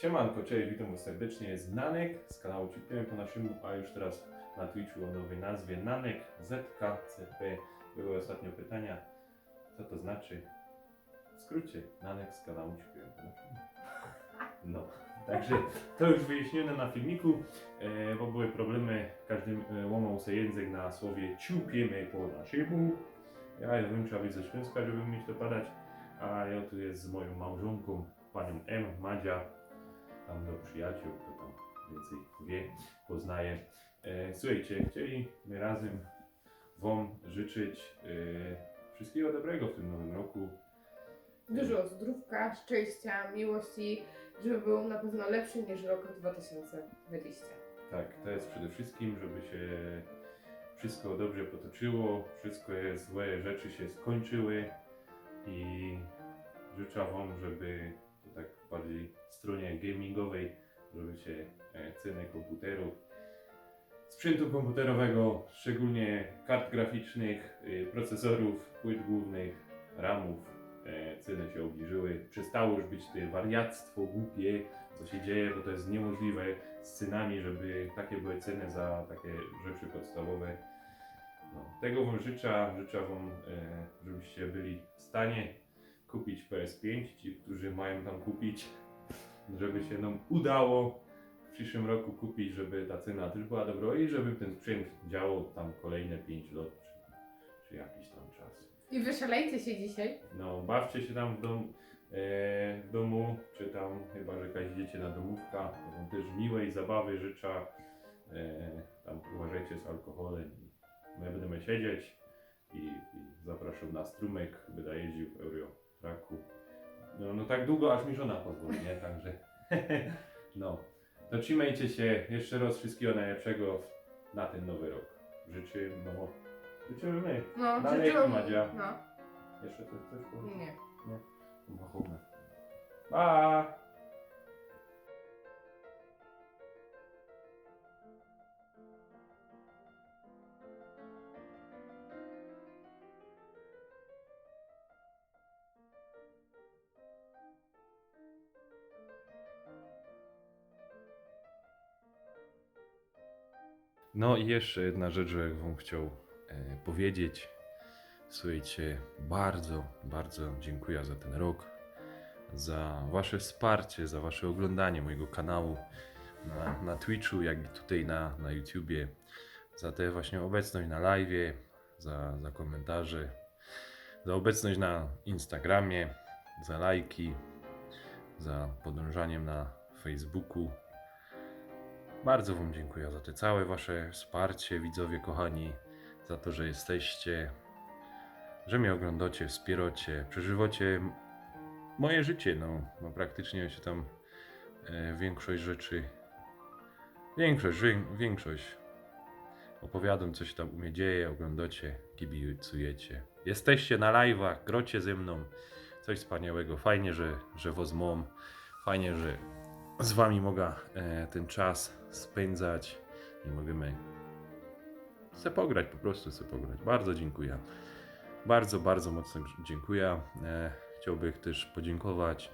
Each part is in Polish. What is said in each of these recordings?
Siemanko, cześć, witam Was serdecznie. Jest Nanek z kanału Cipujemy po naszemu, a już teraz na Twitchu o nowej nazwie Nanek ZKCP. Były ostatnio pytania, co to znaczy. W skrócie, Nanek z kanału Cipujemy po naszemu. No, także to już wyjaśnione na filmiku, e, bo były problemy, każdy e, łamał sobie język na słowie ciupiemy po naszemu. Ja jestem człowiek ze Śląska, żeby umieć to padać, a ja tu jest z moją małżonką, panią M, Madzia, tam do przyjaciół, kto tam więcej wie, poznaje. E, słuchajcie, chcieliśmy razem Wam życzyć e, wszystkiego dobrego w tym nowym roku. Dużo zdrówka, szczęścia, miłości, żeby był na pewno lepszy niż rok 2020. Tak, to jest przede wszystkim, żeby się wszystko dobrze potoczyło, wszystko jest, złe rzeczy się skończyły i życzę Wam, żeby to tak bardziej stronie gamingowej, żeby się e, ceny komputerów, sprzętu komputerowego, szczególnie kart graficznych, y, procesorów, płyt głównych, ramów, e, ceny się obniżyły. Przestało już być to wariactwo głupie, co się dzieje, bo to jest niemożliwe z cenami, żeby takie były ceny za takie rzeczy podstawowe. No, tego Wam życzę, życzę Wam, e, żebyście byli w stanie kupić PS5, ci, którzy mają tam kupić, żeby się nam udało w przyszłym roku kupić, żeby ta cena też była dobra i żeby ten sprzęt działał tam kolejne 5 lat, czy, czy jakiś tam czas. I wyszalejcie się dzisiaj. No, bawcie się tam w, dom, e, w domu, czy tam chyba, że jakaś idziecie na domówka, to wam też miłej zabawy życzę. E, tam uważajcie z alkoholem. My będziemy siedzieć i, i zapraszam na strumyk, będę jeździł w Eurotraku. No, no tak długo, aż mi żona pozwoli, nie? Także no. To trzymajcie się. Jeszcze raz wszystkiego najlepszego na ten nowy rok. Życzymy, no, życzymy my. No, Dalej, życzę- Madzia. No, Jeszcze coś chcesz powiedzieć? nie. Machowne. Pa! No i jeszcze jedna rzecz, że wam chciał e, powiedzieć. Słuchajcie, bardzo, bardzo dziękuję za ten rok, za Wasze wsparcie, za Wasze oglądanie mojego kanału na, na Twitchu, jak i tutaj na, na YouTubie, za tę właśnie obecność na live, za, za komentarze, za obecność na Instagramie, za lajki, za podążaniem na Facebooku. Bardzo Wam dziękuję za te całe Wasze wsparcie, widzowie kochani, za to, że jesteście, że mnie oglądacie, wspieracie, przeżywacie moje życie. No, no praktycznie się tam e, większość rzeczy, większość, wię- większość opowiadam, co się tam u mnie dzieje, oglądacie, kibicujecie. Jesteście na live'ach, grocie ze mną, coś wspaniałego. Fajnie, że, że was fajnie, że z wami mogę e, ten czas spędzać i możemy se pograć, po prostu se pograć. Bardzo dziękuję. Bardzo, bardzo mocno dziękuję. E, chciałbym też podziękować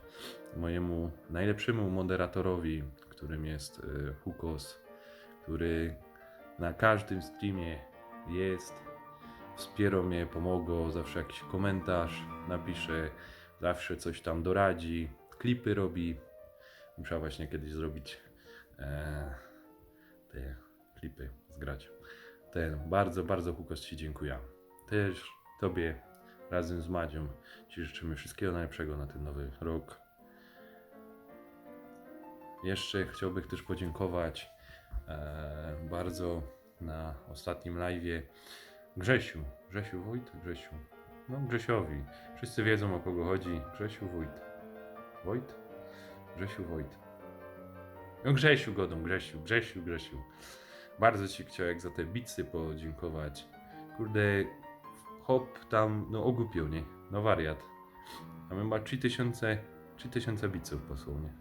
mojemu najlepszemu moderatorowi, którym jest e, Hukos, który na każdym streamie jest, wspiera mnie, pomogą, zawsze jakiś komentarz napisze, zawsze coś tam doradzi, klipy robi. Muszę właśnie kiedyś zrobić e, te klipy, zgrać. Ten, bardzo, bardzo Hukos Ci dziękuję. Też Tobie razem z Madzią Ci życzymy wszystkiego najlepszego na ten nowy rok. Jeszcze chciałbym też podziękować e, bardzo na ostatnim live'ie Grzesiu. Grzesiu Wójt? Grzesiu. No Grzesiowi. Wszyscy wiedzą o kogo chodzi. Grzesiu Wójt. Wojt? Grzesiu Wojt. No Grzesiu godą, Grzesiu, Grzesiu, Grzesiu. Bardzo Ci chciałem za te bicy podziękować. Kurde, hop tam, no ogłupiał, nie? No wariat. A my ma 3000, 3000 biców posłał, nie?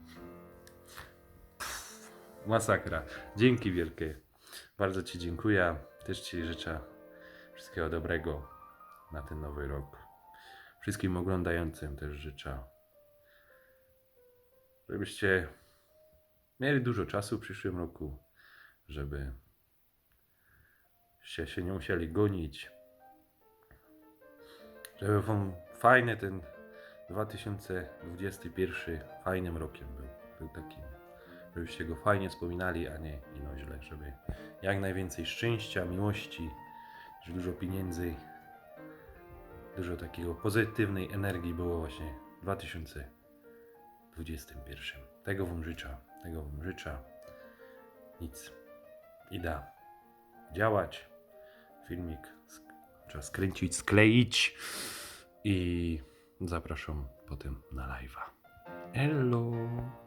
Pff, Masakra. Dzięki wielkie. Bardzo Ci dziękuję. Też Ci życzę wszystkiego dobrego na ten nowy rok. Wszystkim oglądającym też życzę, żebyście mieli dużo czasu w przyszłym roku, żeby się, się nie musieli gonić, żeby wam fajny ten 2021 fajnym rokiem był. Był takim, żebyście go fajnie wspominali, a nie ino źle, żeby jak najwięcej szczęścia, miłości, dużo pieniędzy, dużo takiego pozytywnej energii było właśnie w 2021. Tego wam życzę, tego wam życzę. Nic. Ida działać. Filmik trzeba skręcić, skleić i zapraszam potem na live'a. Hello!